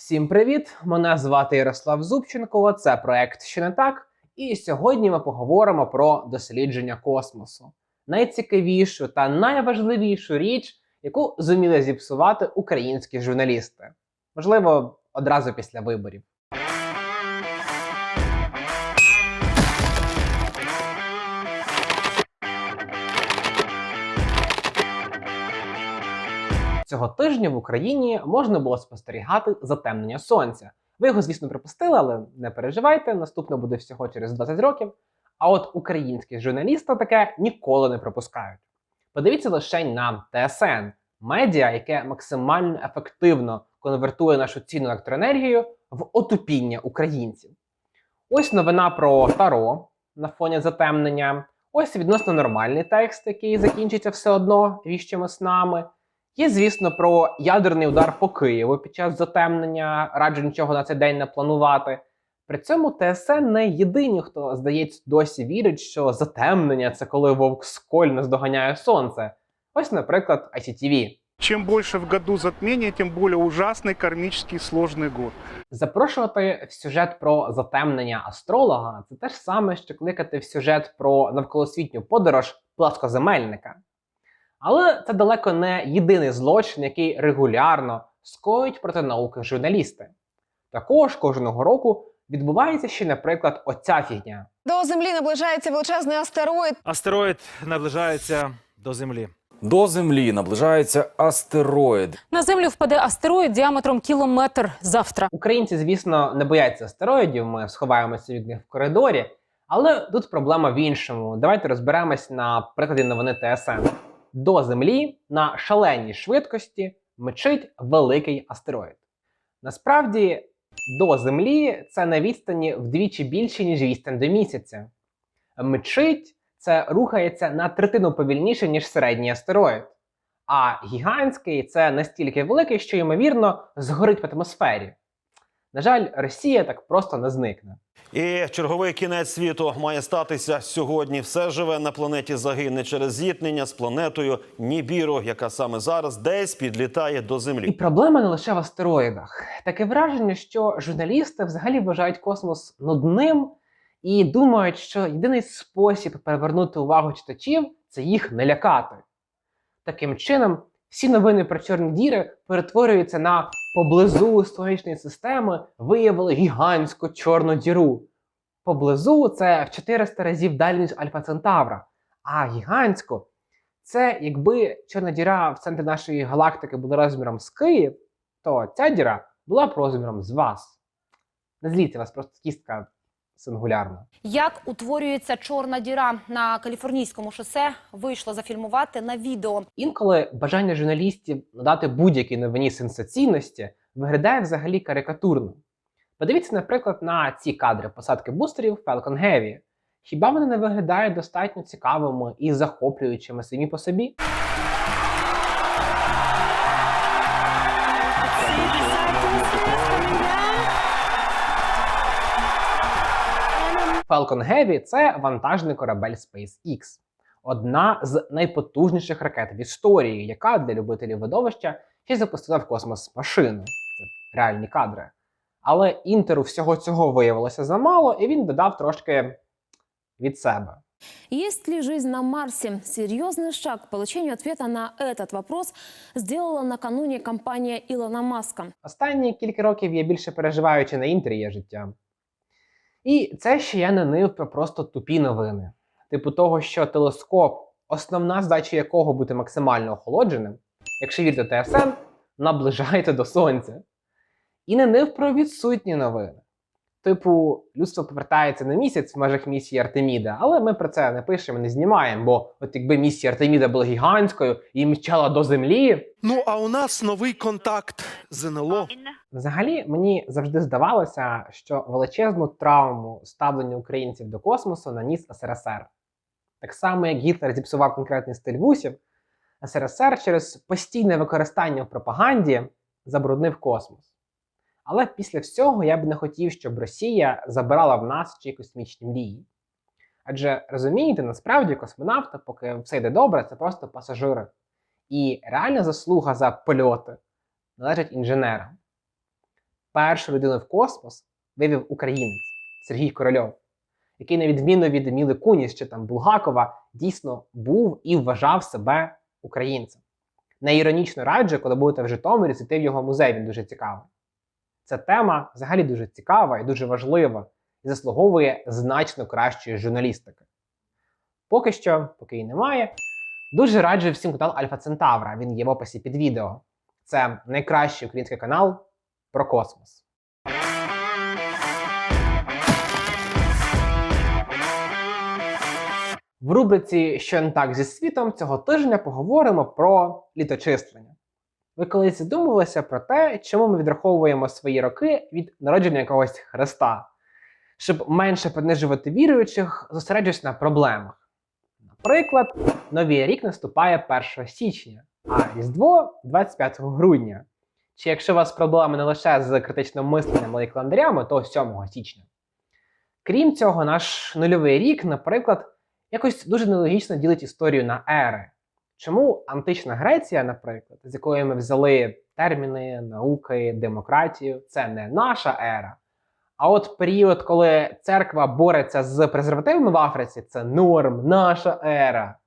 Всім привіт! Мене звати Ярослав Зубченко. Це проект «Що не так. І сьогодні ми поговоримо про дослідження космосу. Найцікавішу та найважливішу річ, яку зуміли зіпсувати українські журналісти. Можливо, одразу після виборів. Цього тижня в Україні можна було спостерігати затемнення сонця. Ви його, звісно, припустили, але не переживайте, наступне буде всього через 20 років. А от українські журналісти таке ніколи не пропускають. Подивіться лише на ТСН медіа, яке максимально ефективно конвертує нашу цінну електроенергію в отупіння українців. Ось новина про Таро на фоні затемнення. Ось відносно нормальний текст, який закінчиться все одно віщими снами. Є, звісно, про ядерний удар по Києву під час затемнення, раджу нічого на цей день не планувати. При цьому ТСН не єдині, хто, здається, досі вірить, що затемнення це коли вовк сколь наздоганяє сонце. Ось, наприклад, ICTV. Чем больше в году затмения, тем более ужасный кармический сложный год. Запрошувати в сюжет про затемнення астролога це те ж саме, що кликати в сюжет про навколосвітню подорож пласкоземельника. Але це далеко не єдиний злочин, який регулярно скоюють проти науки журналісти. Також кожного року відбувається ще, наприклад, оця фігня. До землі наближається величезний астероїд. Астероїд наближається до Землі. До землі наближається астероїд. На землю впаде астероїд діаметром кілометр завтра. Українці, звісно, не бояться астероїдів, ми сховаємося від них в коридорі. Але тут проблема в іншому. Давайте розберемось на прикладі новини ТСН. До Землі на шаленій швидкості мчить великий астероїд. Насправді, до Землі це на відстані вдвічі більше, ніж відстань до місяця. Мчить це рухається на третину повільніше, ніж середній астероїд. А гігантський це настільки великий, що, ймовірно, згорить в атмосфері. На жаль, Росія так просто не зникне. І черговий кінець світу має статися сьогодні. Все живе на планеті загине через зіткнення з планетою Нібіру, яка саме зараз десь підлітає до землі. І проблема не лише в астероїдах. Таке враження, що журналісти взагалі вважають космос нудним і думають, що єдиний спосіб перевернути увагу читачів це їх не лякати. Таким чином, всі новини про чорні діри перетворюються на поблизу історичної системи виявили гігантську чорну діру. Поблизу це в 400 разів дальність Альфа Центавра. А гігантську це якби чорна діра в центрі нашої галактики була розміром з Київ, то ця діра була б розміром з вас. Не зліться, вас просто кістка сингулярна. Як утворюється чорна діра на каліфорнійському шосе, вийшло зафільмувати на відео. Інколи бажання журналістів надати будь-якій новині сенсаційності виглядає взагалі карикатурно. Подивіться, наприклад, на ці кадри посадки бустерів Falcon Heavy. Хіба вони не виглядають достатньо цікавими і захоплюючими самі по собі? Falcon Heavy це вантажний корабель SpaceX. Одна з найпотужніших ракет в історії, яка для любителів видовища ще запустила в космос машину. Це реальні кадри. Але інтеру всього цього виявилося замало, і він додав трошки від себе. Есть ли жизнь на Марсе? Серьезный шаг к получению ответа на этот вопрос сделала накануне компания Илона Маска. Останні кілька років я більше переживаю, чи на інтері є життя. І це ще я не нив про просто тупі новини. Типу того, що телескоп, основна задача якого бути максимально охолодженим, якщо вірте ТСН, наближаєте до сонця. І не нив про відсутні новини. Типу, людство повертається на місяць в межах місії Артеміда, але ми про це не пишемо, не знімаємо, бо от якби місія Артеміда була гігантською і мчала до землі, Ну, а у нас новий контакт з НЛО. Взагалі, мені завжди здавалося, що величезну травму ставлення українців до космосу наніс СРСР. Так само, як Гітлер зіпсував конкретний стиль вусів, СРСР через постійне використання в пропаганді забруднив космос. Але після всього я б не хотів, щоб Росія забирала в нас чи космічні мрії. Адже розумієте, насправді космонавти, поки все йде добре, це просто пасажири. І реальна заслуга за польоти належить інженерам. першу людину в космос вивів українець Сергій Корольов, який, на відміну від Міли Куніс чи там Булгакова, дійсно був і вважав себе українцем. Найіронічно раджу, коли будете в Житомирі, зайти в його музей, він дуже цікавий. Ця тема взагалі дуже цікава і дуже важлива і заслуговує значно кращої журналістики. Поки що, поки її немає, дуже раджу всім канал Альфа Центавра. Він є в описі під відео. Це найкращий український канал про космос. В рубриці Що не так зі світом цього тижня поговоримо про літочислення. Ви колись задумувалися про те, чому ми відраховуємо свої роки від народження якогось Христа, щоб менше понижувати віруючих, зосереджуюсь на проблемах. Наприклад, новий рік наступає 1 січня, а Різдво 25 грудня. Чи якщо у вас проблеми не лише з критичним мисленням, й календарями, то 7 січня. Крім цього, наш нульовий рік, наприклад, якось дуже нелогічно ділить історію на ери. Чому антична Греція, наприклад, з якої ми взяли терміни, науки, демократію, це не наша ера. А от період, коли церква бореться з презервативами в Африці, це норм, наша ера.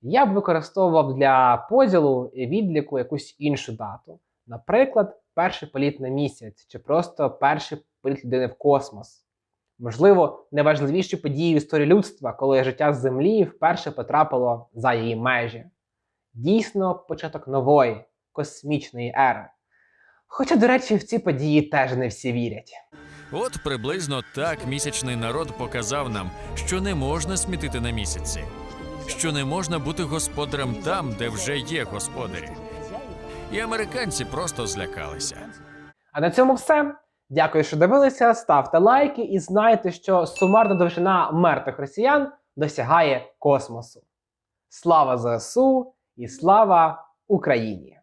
Я б використовував для поділу і відліку якусь іншу дату. Наприклад, перший політ на місяць, чи просто перший політ людини в космос. Можливо, найважливіші події в історії людства, коли життя з землі вперше потрапило за її межі. Дійсно, початок нової космічної ери. Хоча, до речі, в ці події теж не всі вірять. От приблизно так місячний народ показав нам, що не можна смітити на місяці, що не можна бути господарем там, де вже є господарі. І американці просто злякалися. А на цьому все. Дякую, що дивилися. Ставте лайки і знайте, що сумарна довжина мертвих росіян досягає космосу. Слава ЗСУ і слава Україні!